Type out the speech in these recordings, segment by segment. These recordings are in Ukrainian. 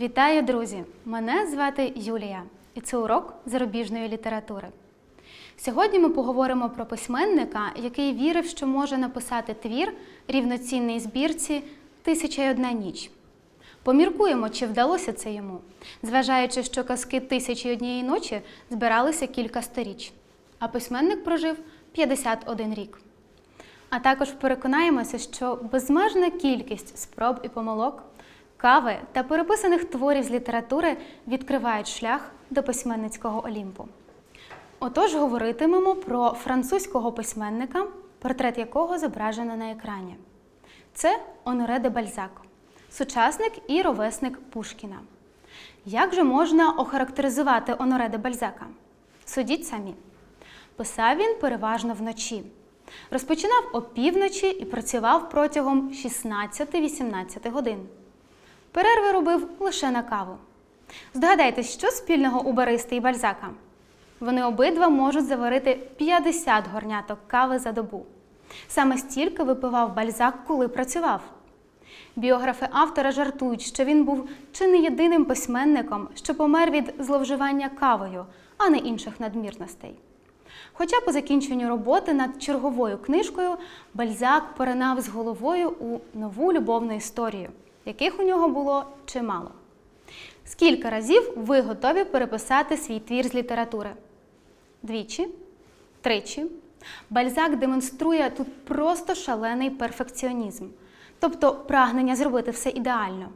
Вітаю, друзі! Мене звати Юлія, і це урок зарубіжної літератури. Сьогодні ми поговоримо про письменника, який вірив, що може написати твір рівноцінний збірці Тисяча й одна ніч. Поміркуємо, чи вдалося це йому, зважаючи, що казки Тисячі однієї ночі збиралися кілька сторіч, а письменник прожив 51 рік. А також переконаємося, що безмежна кількість спроб і помилок, кави та переписаних творів з літератури відкривають шлях до письменницького Олімпу. Отож, говоритимемо про французького письменника, портрет якого зображено на екрані. Це Оноре де Бальзак, сучасник і ровесник Пушкіна. Як же можна охарактеризувати Оноре де Бальзака? Судіть самі. Писав він переважно вночі. Розпочинав опівночі і працював протягом 16-18 годин. Перерви робив лише на каву. Здогадайтесь, що спільного у баристи і бальзака? Вони обидва можуть заварити 50 горняток кави за добу. Саме стільки випивав бальзак, коли працював. Біографи автора жартують, що він був чи не єдиним письменником, що помер від зловживання кавою, а не інших надмірностей. Хоча по закінченню роботи над черговою книжкою Бальзак поринав з головою у нову любовну історію, яких у нього було чимало. Скільки разів ви готові переписати свій твір з літератури? Двічі? Тричі? Бальзак демонструє тут просто шалений перфекціонізм, тобто прагнення зробити все ідеально.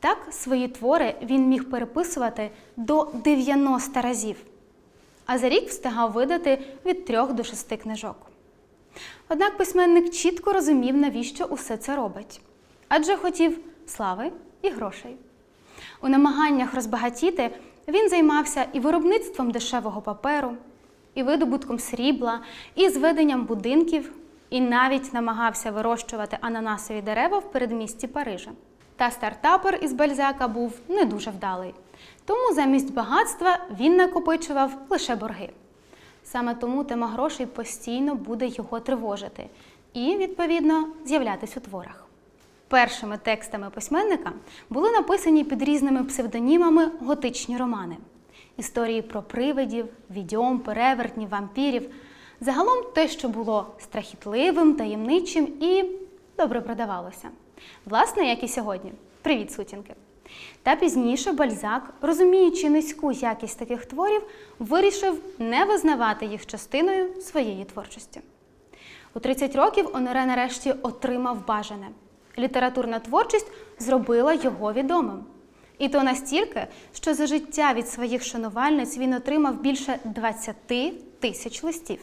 Так, свої твори він міг переписувати до 90 разів, а за рік встигав видати від 3 до 6 книжок. Однак письменник чітко розумів, навіщо усе це робить, адже хотів слави і грошей. У намаганнях розбагатіти він займався і виробництвом дешевого паперу, і видобутком срібла, і зведенням будинків, і навіть намагався вирощувати ананасові дерева в передмісті Парижа. Та стартапер із Бальзака був не дуже вдалий. Тому замість багатства він накопичував лише борги. Саме тому тема грошей постійно буде його тривожити і, відповідно, з'являтись у творах. Першими текстами письменника були написані під різними псевдонімами готичні романи. Історії про привидів, відьом, перевертнів, вампірів. Загалом те, що було страхітливим, таємничим і добре продавалося. Власне, як і сьогодні. Привіт, сутінки! Та пізніше Бальзак, розуміючи низьку якість таких творів, вирішив не визнавати їх частиною своєї творчості. У 30 років Оноре нарешті отримав бажане. Літературна творчість зробила його відомим. І то настільки, що за життя від своїх шанувальниць він отримав більше 20 тисяч листів.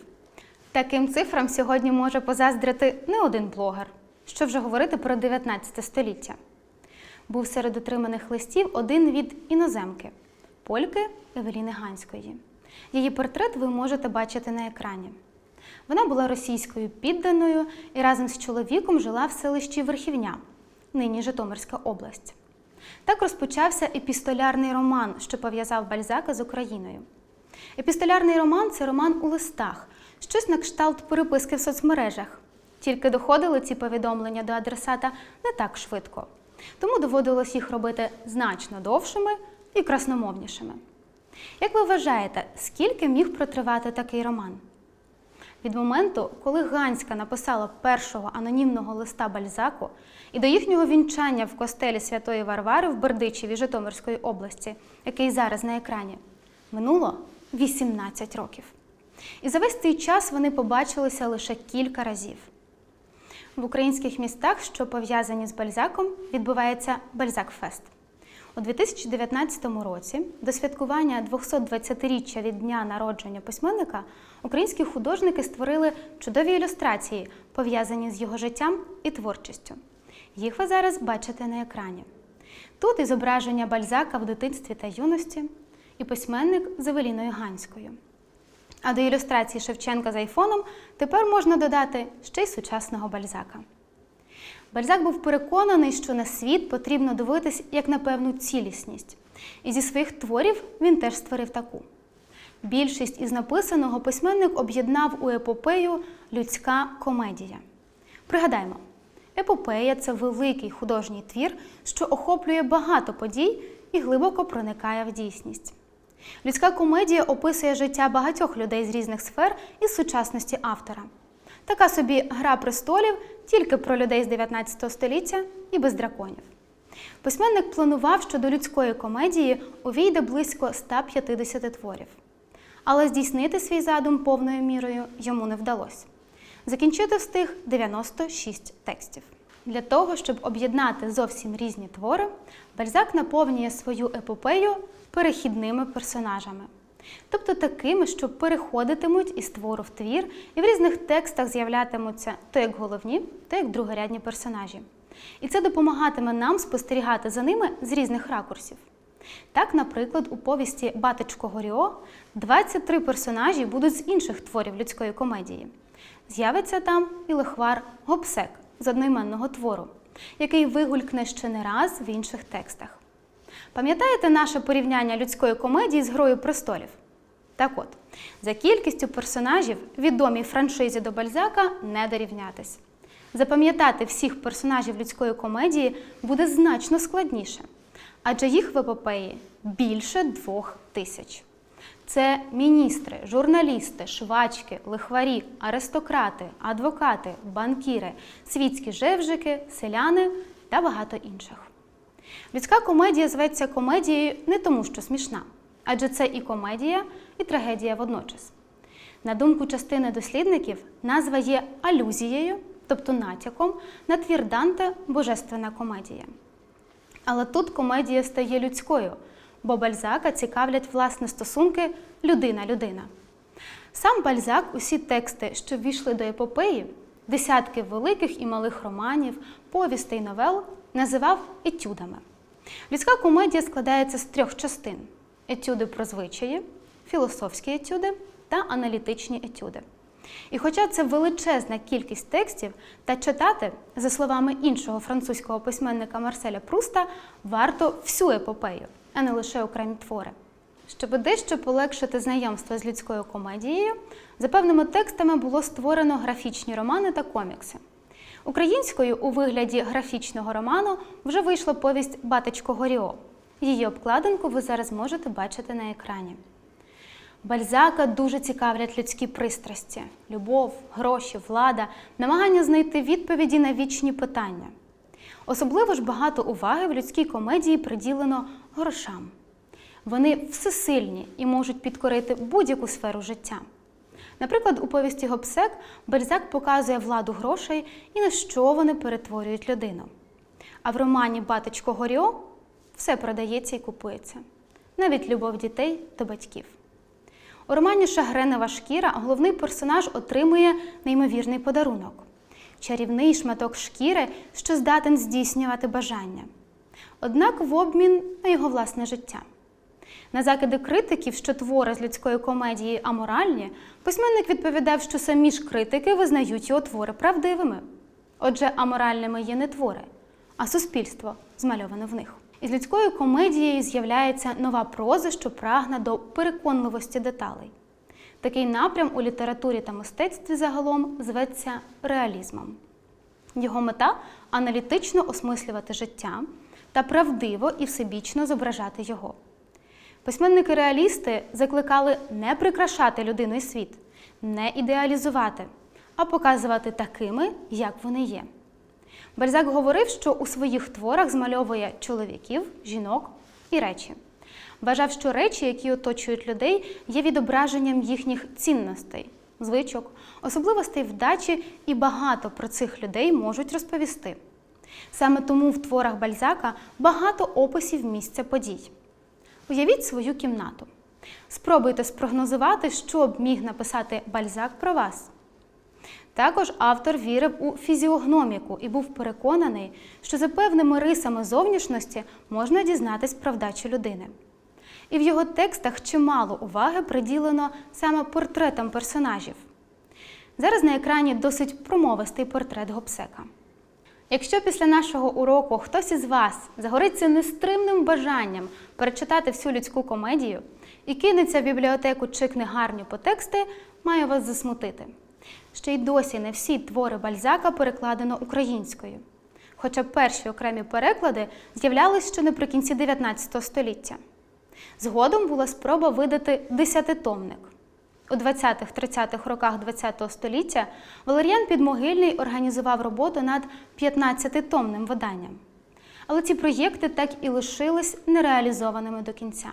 Таким цифрам сьогодні може позаздрити не один блогер, що вже говорити про 19 століття. Був серед отриманих листів один від іноземки польки Евеліни Ганської. Її портрет ви можете бачити на екрані. Вона була російською підданою і разом з чоловіком жила в селищі Верхівня, нині Житомирська область. Так розпочався епістолярний роман, що пов'язав Бальзака з Україною. Епістолярний роман це роман у листах, щось на кшталт переписки в соцмережах. Тільки доходили ці повідомлення до адресата не так швидко, тому доводилось їх робити значно довшими і красномовнішими. Як ви вважаєте, скільки міг протривати такий роман? Від моменту, коли Ганська написала першого анонімного листа Бальзаку і до їхнього вінчання в костелі Святої Варвари в Бердичеві Житомирської області, який зараз на екрані, минуло 18 років. І за весь цей час вони побачилися лише кілька разів. В українських містах, що пов'язані з Бальзаком, відбувається Бальзак-фест. У 2019 році до святкування 220-річчя від дня народження письменника українські художники створили чудові ілюстрації, пов'язані з його життям і творчістю. Їх ви зараз бачите на екрані. Тут і зображення Бальзака в дитинстві та юності, і письменник з Евеліною Ганською. А до ілюстрації Шевченка з айфоном тепер можна додати ще й сучасного Бальзака. Бальзак був переконаний, що на світ потрібно дивитись як на певну цілісність. І зі своїх творів він теж створив таку. Більшість із написаного письменник об'єднав у епопею людська комедія. Пригадаймо, Епопея це великий художній твір, що охоплює багато подій і глибоко проникає в дійсність. Людська комедія описує життя багатьох людей з різних сфер із сучасності автора. Така собі гра престолів тільки про людей з 19 століття і без драконів. Письменник планував, що до людської комедії увійде близько 150 творів. Але здійснити свій задум повною мірою йому не вдалося. Закінчити встиг 96 текстів. Для того, щоб об'єднати зовсім різні твори, Бальзак наповнює свою епопею перехідними персонажами, тобто такими, що переходитимуть із твору в твір і в різних текстах з'являтимуться то як головні, то як другорядні персонажі. І це допомагатиме нам спостерігати за ними з різних ракурсів. Так, наприклад, у повісті Батечко Горіо 23 персонажі будуть з інших творів людської комедії. З'явиться там і лихвар Гопсек з одноіменного твору, який вигулькне ще не раз в інших текстах. Пам'ятаєте наше порівняння людської комедії з Грою престолів? Так от, за кількістю персонажів відомій франшизі до Бальзака не дорівнятись. Запам'ятати всіх персонажів людської комедії буде значно складніше, адже їх в епопеї більше двох тисяч. Це міністри, журналісти, швачки, лихварі, аристократи, адвокати, банкіри, світські жевжики, селяни та багато інших. Людська комедія зветься комедією не тому, що смішна, адже це і комедія, і трагедія водночас. На думку частини дослідників, назва є алюзією, тобто натяком, на твір Данте Божественна комедія. Але тут комедія стає людською, бо Бальзака цікавлять власне стосунки людина-людина. Сам Бальзак усі тексти, що ввійшли до епопеї, десятки великих і малих романів, повістей новел, називав етюдами. Людська комедія складається з трьох частин: етюди про звичаї, філософські етюди та аналітичні етюди. І хоча це величезна кількість текстів, та читати, за словами іншого французького письменника Марселя Пруста, варто всю епопею, а не лише окремі твори. Щоб дещо полегшити знайомство з людською комедією, за певними текстами було створено графічні романи та комікси. Українською у вигляді графічного роману вже вийшла повість Батечко Горіо. Її обкладинку ви зараз можете бачити на екрані. Бальзака дуже цікавлять людські пристрасті: любов, гроші, влада, намагання знайти відповіді на вічні питання. Особливо ж багато уваги в людській комедії приділено грошам. Вони всесильні і можуть підкорити будь-яку сферу життя. Наприклад, у повісті Гобсек Бальзак показує владу грошей і на що вони перетворюють людину. А в романі Батечко Горіо все продається і купується, навіть любов дітей до батьків. У романі Шагренева шкіра головний персонаж отримує неймовірний подарунок чарівний шматок шкіри, що здатен здійснювати бажання. Однак в обмін на його власне життя. На закиди критиків, що твори з людської комедії аморальні, письменник відповідав, що самі ж критики визнають його твори правдивими. Отже, аморальними є не твори, а суспільство, змальоване в них. Із людською комедією з'являється нова проза, що прагне до переконливості деталей. Такий напрям у літературі та мистецтві загалом зветься реалізмом. Його мета аналітично осмислювати життя та правдиво і всебічно зображати його. Письменники-реалісти закликали не прикрашати людину і світ, не ідеалізувати, а показувати такими, як вони є. Бальзак говорив, що у своїх творах змальовує чоловіків, жінок і речі. Вважав, що речі, які оточують людей, є відображенням їхніх цінностей, звичок, особливостей вдачі, і багато про цих людей можуть розповісти. Саме тому в творах Бальзака багато описів місця подій. Уявіть свою кімнату. Спробуйте спрогнозувати, що б міг написати Бальзак про вас. Також автор вірив у фізіогноміку і був переконаний, що за певними рисами зовнішності можна дізнатись про вдачу людини. І в його текстах чимало уваги приділено саме портретам персонажів. Зараз на екрані досить промовистий портрет Гобсека. Якщо після нашого уроку хтось із вас загориться нестримним бажанням перечитати всю людську комедію і кинеться в бібліотеку чи книгарню по тексти, маю вас засмутити. що й досі не всі твори Бальзака перекладено українською. Хоча перші окремі переклади з'являлись ще наприкінці 19 століття. Згодом була спроба видати десятитомник. У 20-30-х роках ХХ століття Валеріан Підмогильний організував роботу над 15-томним виданням. Але ці проєкти так і лишились нереалізованими до кінця.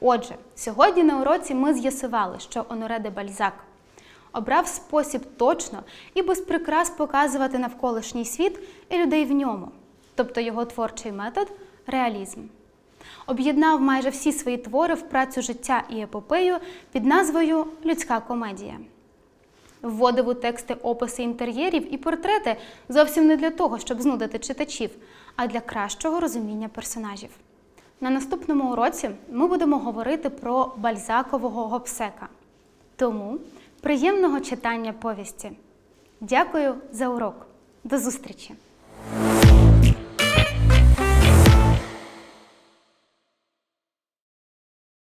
Отже, сьогодні на уроці ми з'ясували, що Оноре де Бальзак обрав спосіб точно і без прикрас показувати навколишній світ і людей в ньому, тобто його творчий метод реалізм. Об'єднав майже всі свої твори в працю життя і епопею під назвою Людська комедія. Вводив у тексти описи інтер'єрів і портрети зовсім не для того, щоб знудити читачів, а для кращого розуміння персонажів. На наступному уроці ми будемо говорити про бальзакового гопсека. Тому приємного читання повісті. Дякую за урок. До зустрічі!